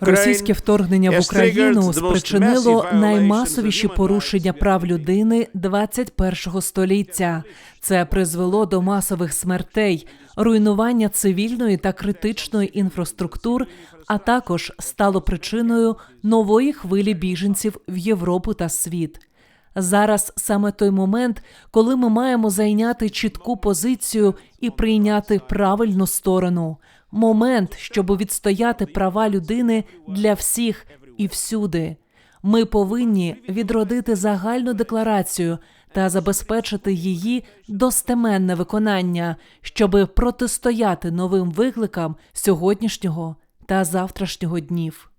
Російське вторгнення в Україну спричинило наймасовіші порушення прав людини 21-го століття. Це призвело до масових смертей, руйнування цивільної та критичної інфраструктур, а також стало причиною нової хвилі біженців в Європу та світ. Зараз саме той момент, коли ми маємо зайняти чітку позицію і прийняти правильну сторону. Момент, щоб відстояти права людини для всіх і всюди. Ми повинні відродити загальну декларацію та забезпечити її достеменне виконання, щоби протистояти новим викликам сьогоднішнього та завтрашнього днів.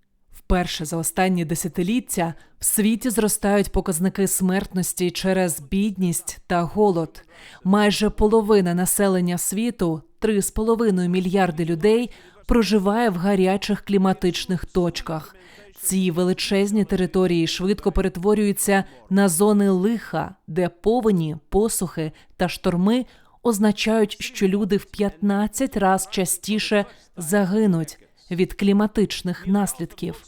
Вперше за останні десятиліття в світі зростають показники смертності через бідність та голод. Майже половина населення світу 3,5 мільярди людей проживає в гарячих кліматичних точках. Ці величезні території швидко перетворюються на зони лиха, де повені, посухи та шторми означають, що люди в 15 разів частіше загинуть від кліматичних наслідків.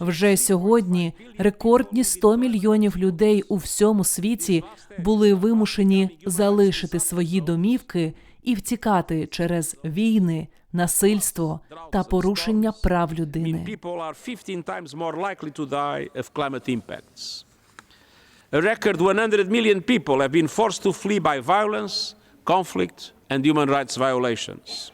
Вже сьогодні рекордні 100 мільйонів людей у всьому світі були вимушені залишити свої домівки і втікати через війни, насильство та порушення прав людини. people are 15 times more likely to die of climate impacts. A record 100 million people have been forced to flee by violence, conflict, and human rights violations.